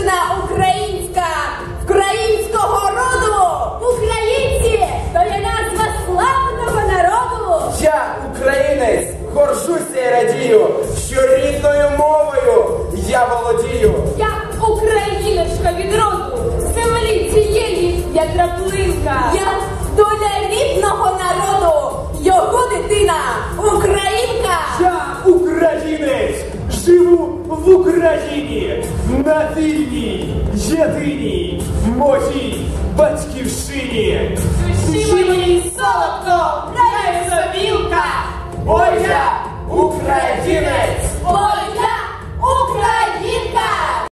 дівчина українська, українського роду, українці, то є назва славного народу. Я українець, горжуся і радію, що рідною мовою я володію. Я україночка від роду, землі цієї я краплинка. Я доля рідного народу, його дитина, українка. Я українець. живу в Україні, на вільній, єдиній, моїй батьківщині. Душі моїй солодко, грає собілка. Бо я українець!